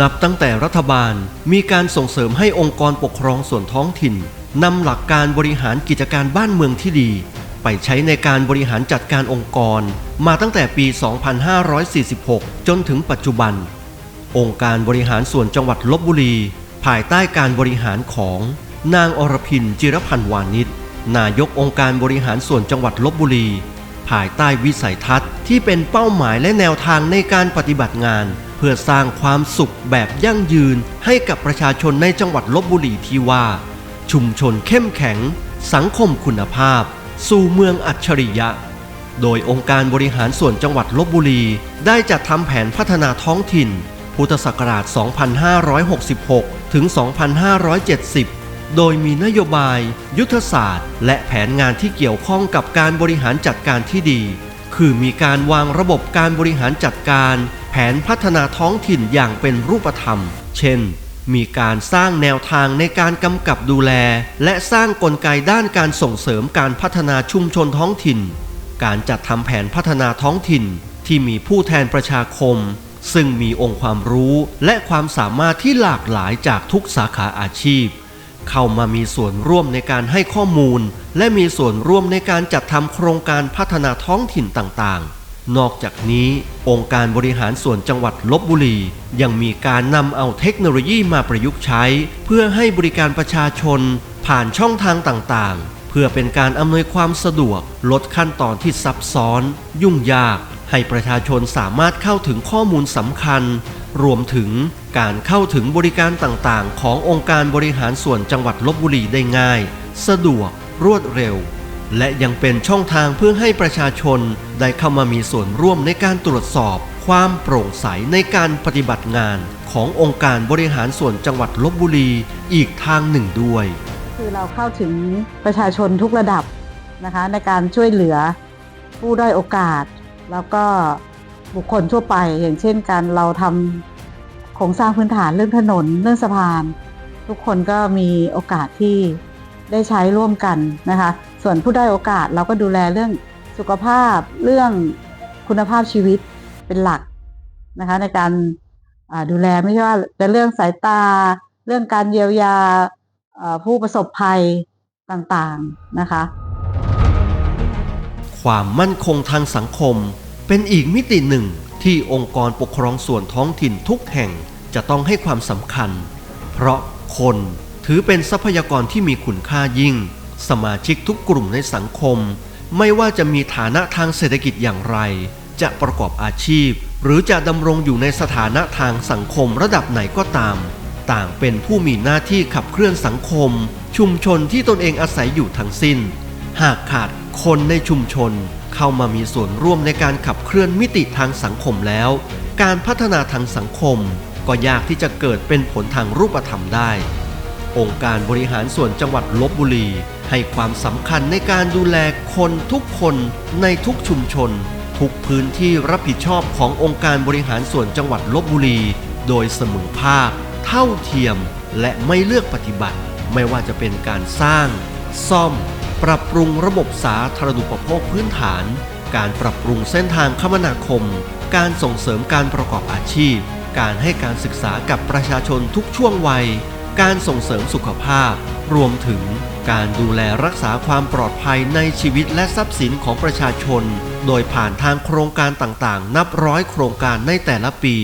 นับตั้งแต่รัฐบาลมีการส่งเสริมให้องค์กรปกครองส่วนท้องถิ่นนำหลักการบริหารกิจการบ้านเมืองที่ดี ไปใช้ในการบริหารจัดการองค์กร มาตั้งแต่ปี 2546 จนถึงปัจจุบัน องค์การบริหารส่วนจังหวัดลบบุรี ภายใต้การบริหารของนางอรพินจิรพันธ์วานิชนายกองค์การบริหารส่วนจังหวัดลบบุรี ภายใต้วิสัยทัศน์ที่เป็นเป้าหมายและแนวทางในการปฏิบัติงาน เพื่อสร้างความสุขแบบยั่งยืนให้กับประชาชนในจังหวัดลบบุรีที่ว่า ชุมชนเข้มแข็ง สังคมคุณภาพ สู่เมืองอัจฉริยะ โดยองค์การบริหารส่วนจังหวัดลบบุรี ได้จัดทำแผนพัฒนาท้องถิ่น พุทธศักราช 2566 ถึง 2570โดยมีนโยบาย ยุทธศาสตร์ และแผนงานที่เกี่ยวข้องกับการบริหารจัดการที่ดี คือมีการวางระบบการบริหารจัดการ ผนพัฒนาท้องถิ่นอย่างเป็นรูปธรรม เช่น มีการสร้างแนวทางในการกำกับดูแล และสร้างกลไกด้านการส่งเสริมการพัฒนาชุมชนท้องถิ่น การจัดทำแผนพัฒนาท้องถิ่นที่มีผู้แทนประชาคม ซึ่งมีองค์ความรู้และความสามารถที่หลากหลายจากทุกสาขาอาชีพ เข้ามามีส่วนร่วมในการให้ข้อมูล และมีส่วนร่วมในการจัดทำโครงการพัฒนาท้องถิ่นต่างๆ นอกจากนี้องค์การบริหารส่วนจังหวัดลบบุรี ยังมีการนำเอาเทคโนโลยีมาประยุกต์ใช้ เพื่อให้บริการประชาชน ผ่านช่องทางต่างๆ เพื่อเป็นการอำนวยความสะดวก ลดขั้นตอนที่ซับซ้อน ยุ่งยาก ให้ประชาชนสามารถเข้าถึงข้อมูลสำคัญ รวมถึงการเข้าถึงบริการต่างๆ ขององค์การบริหารส่วนจังหวัดลบบุรีได้ง่าย สะดวก รวดเร็ว และยังเป็นช่องทางเพื่อให้ประชาชนได้เข้ามามีส่วนร่วมในการตรวจสอบ ความโปร่งใสในการปฏิบัติงานขององค์การบริหารส่วนจังหวัดลบบุรีอีกทางหนึ่งด้วย คือเราเข้าถึงประชาชนทุกระดับนะคะในการช่วยเหลือผู้ด้อยโอกาส แล้วก็บุคคลทั่วไป อย่างเช่นการเราทำโครงสร้างพื้นฐานเรื่องถนนเรื่องสะพาน ทุกคนก็มีโอกาสที่ได้ใช้ร่วมกันนะคะ ส่วนผู้ได้โอกาสเราก็ดูแลเรื่องสุขภาพเรื่องคุณภาพชีวิตเป็นหลักนะคะ ในการดูแลไม่ใช่ว่าจะเรื่องสายตา เรื่องการเยียวยาผู้ประสบภัยต่างๆนะคะ ความมั่นคงทางสังคม เป็นอีกมิติหนึ่งที่องค์กรปกครองส่วนท้องถิ่นทุกแห่งจะต้องให้ความสำคัญ เพราะคนถือเป็นทรัพยากรที่มีคุณค่ายิ่ง สมาชิกทุกกลุ่มในสังคม ไม่ว่าจะมีฐานะทางเศรษฐกิจอย่างไร จะประกอบอาชีพ หรือจะดำรงอยู่ในสถานะทางสังคมระดับไหนก็ตาม ต่างเป็นผู้มีหน้าที่ขับเคลื่อนสังคม ชุมชนที่ตนเองอาศัยอยู่ทั้งสิ้น หากขาดคนในชุมชน เข้ามามีส่วนร่วมในการขับเคลื่อนมิติทางสังคมแล้ว การพัฒนาทางสังคม ก็ยากที่จะเกิดเป็นผลทางรูปธรรมได้ องค์การบริหารส่วนจังหวัดลบบุรี ให้ความสำคัญในการดูแลคนทุกคนในทุกชุมชน ทุกพื้นที่รับผิดชอบขององค์การบริหารส่วนจังหวัดลบบุรี โดยเสมอภาค เท่าเทียม และไม่เลือกปฏิบัติ ไม่ว่าจะเป็นการสร้าง ซ่อม ปรับปรุงระบบสาธารณูปโภคพื้นฐาน การปรับปรุงเส้นทางคมนาคม การส่งเสริมการประกอบอาชีพ การให้การศึกษากับประชาชนทุกช่วงวัย การส่งเสริมสุขภาพ รวมถึงการดูแลรักษาความปลอดภัยในชีวิตและทรัพย์สินของประชาชน โดยผ่านทางโครงการต่างๆ นับร้อยโครงการในแต่ละปี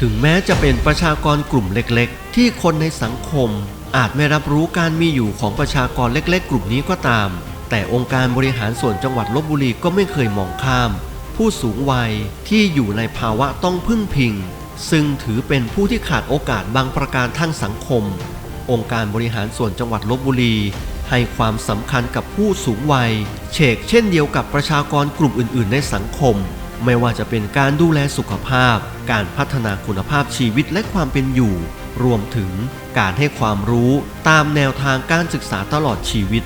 ถึงแม้จะเป็นประชากรกลุ่มเล็กๆ ที่คนในสังคมอาจไม่รับรู้การมีอยู่ของประชากรเล็กๆ กลุ่มนี้ก็ตาม แต่องค์การบริหารส่วนจังหวัดลบบุรีก็ไม่เคยมองข้าม ผู้สูงวัยที่อยู่ในภาวะต้องพึ่งพิง ซึ่งถือเป็นผู้ที่ขาดโอกาสบางประการทางสังคม องค์การบริหารส่วนจังหวัดลบบุรี ให้ความสำคัญกับผู้สูงวัยเชกเช่นเดียวกับประชากรกลุ่มอื่น ๆ ในสังคม ไม่ว่าจะเป็นการดูแลสุขภาพ การพัฒนาคุณภาพชีวิตและความเป็นอยู่ รวมถึงการให้ความรู้ตามแนวทางการศึกษาตลอดชีวิต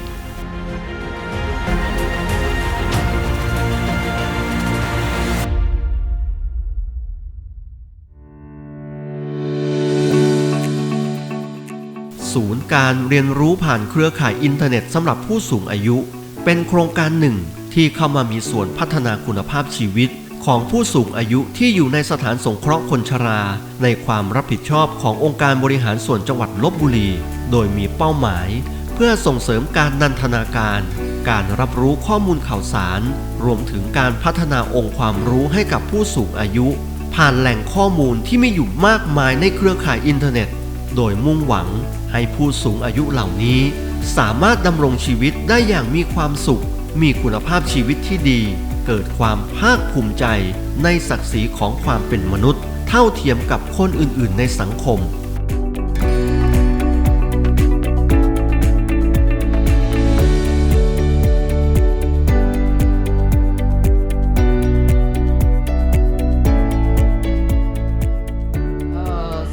ศูนย์การเรียนรู้ผ่านเครือข่ายอินเทอร์เน็ตสำหรับผู้สูงอายุ เป็นโครงการหนึ่งที่เข้ามามีส่วนพัฒนาคุณภาพชีวิต ของผู้สูงอายุที่อยู่ในสถานสงเคราะห์คนชรา ในความรับผิดชอบขององค์การบริหารส่วนจังหวัดลบบุรี โดยมีเป้าหมาย เพื่อส่งเสริมการนันทนาการ การรับรู้ข้อมูลข่าวสาร รวมถึงการพัฒนาองค์ความรู้ให้กับผู้สูงอายุ ผ่านแหล่งข้อมูลที่มีอยู่มากมายในเครือข่ายอินเทอร์เน็ต โดยมุ่งหวังให้ผู้สูงอายุเหล่านี้ สามารถดำรงชีวิตได้อย่างมีความสุข มีคุณภาพชีวิตที่ดี เกิดความภาคภูมิใจในศักดิ์ศรีของความเป็นมนุษย์ เท่าเทียมกับคนอื่นๆ ในสังคม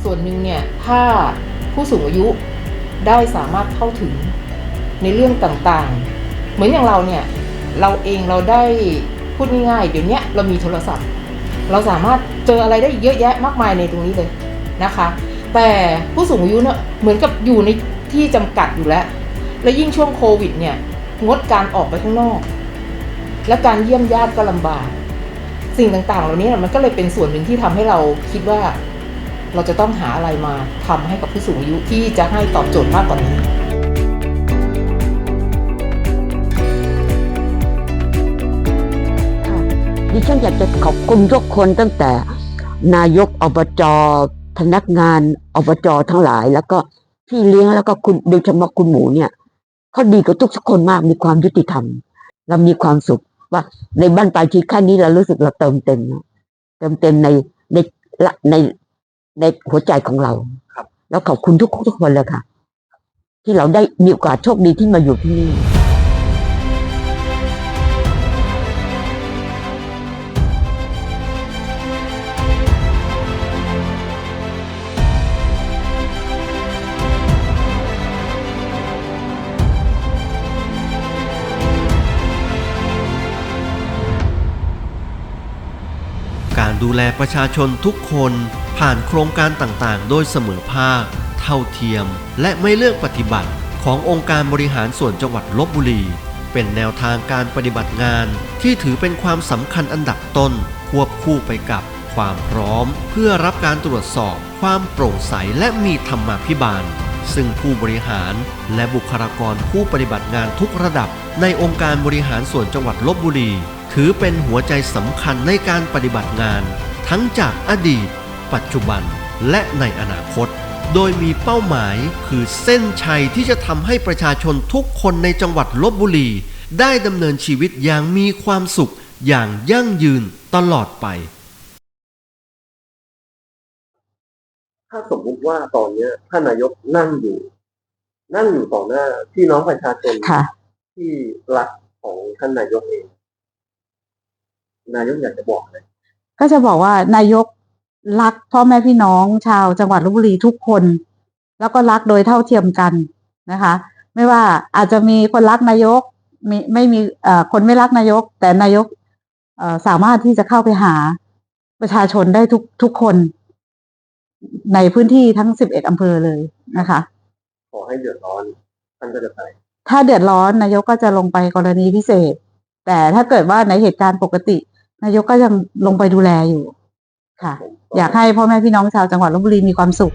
ส่วนหนึ่งเนี่ยถ้าผู้สูงอายุได้สามารถเข้าถึงในเรื่องต่างๆ เหมือนอย่างเราเนี่ย เราเองเราได้ พูดง่ายๆ เดี๋ยวนี้เรามีโทรศัพท์ เราสามารถเจออะไรได้เยอะแยะมากมายในตรงนี้เลยนะคะ แต่ผู้สูงอายุเนี่ยเหมือนกับอยู่ในที่จำกัดอยู่แล้ว และยิ่งช่วงโควิดเนี่ยงดการออกไปข้างนอก และการเยี่ยมญาติก็ลำบาก สิ่งต่างๆ เหล่านี้มันก็เลยเป็นส่วนหนึ่งที่ทำให้เราคิดว่าเราจะต้องหาอะไรมาทำให้กับผู้สูงอายุที่จะให้ตอบโจทย์มากกว่านี้ ดิฉันอยากจะขอบคุณทุกคนตั้งแต่นายกอบจพนักงานอบจทั้งหลาย แล้วก็พี่เลี้ยงแล้วก็คุณโดยเฉพาะคุณหมูเนี่ยเขาดีกับทุกคนมากมีความยุติธรรมเรามีความสุขว่าในบ้านปลายชีวิตแค่นี้เรารู้สึกเราเติมเต็มนะเติมเต็มในในละในในหัวใจของเราครับแล้วขอบคุณทุกทุกคนเลยค่ะ ที่เราได้มีโอกาสโชคดีที่มาอยู่ที่นี่ารดูแลประชาชนทุกคนผ่านโครงการต่างๆ โดยเสมอภาค เท่าเทียม และไม่เลือกปฏิบัติขององค์การบริหารส่วนจังหวัดลบบุรี เป็นแนวทางการปฏิบัติงานที่ถือเป็นความสำคัญอันดับต้น ควบคู่ไปกับความพร้อม เพื่อรับการตรวจสอบ ความโปร่งใสและมีธรรมาภิบาล ซึ่งผู้บริหารและบุคลากรผู้ปฏิบัติงานทุกระดับ ในองค์การบริหารส่วนจังหวัดลบบุรี ถือเป็นหัวใจสำคัญในการปฏิบัติงาน ทั้งจากอดีต ปัจจุบัน และในอนาคต โดยมีเป้าหมายคือเส้นชัยที่จะทำให้ประชาชนทุกคนในจังหวัดลบบุรี ได้ดำเนินชีวิตอย่างมีความสุขอย่างยั่งยืนตลอดไป ถ้าสมมุติว่าตอนเนี้ยท่านนายกนั่งอยู่ นั่งอยู่ต่อหน้าพี่น้องประชาชนค่ะ ที่รักของท่านนายกเอง นายกอยากจะบอกอะไรก็จะบอกว่านายกรักพ่อแม่พี่น้องชาวจังหวัดลบบุรีทุกคน แล้วก็รักโดยเท่าเทียมกันนะคะ ไม่ว่าอาจจะมีคนรักนายกมีไม่มีเอ่อคนไม่รักนายก แต่นายกเอ่อสามารถที่จะเข้าไปหาประชาชนได้ทุกทุกคน ในพื้นที่ทั้งสิบเอ็ดอำเภอเลยนะคะ ขอให้เดือดร้อนท่านก็จะไปถ้าเดือดร้อนนายกก็จะลงไปกรณีพิเศษ แต่ถ้าเกิดว่าในเหตุการณ์ปกติ นายกก็ยังลงไปดูแลอยู่ค่ะ อยากให้พ่อแม่พี่น้องชาวจังหวัดลบบุรีมีความสุข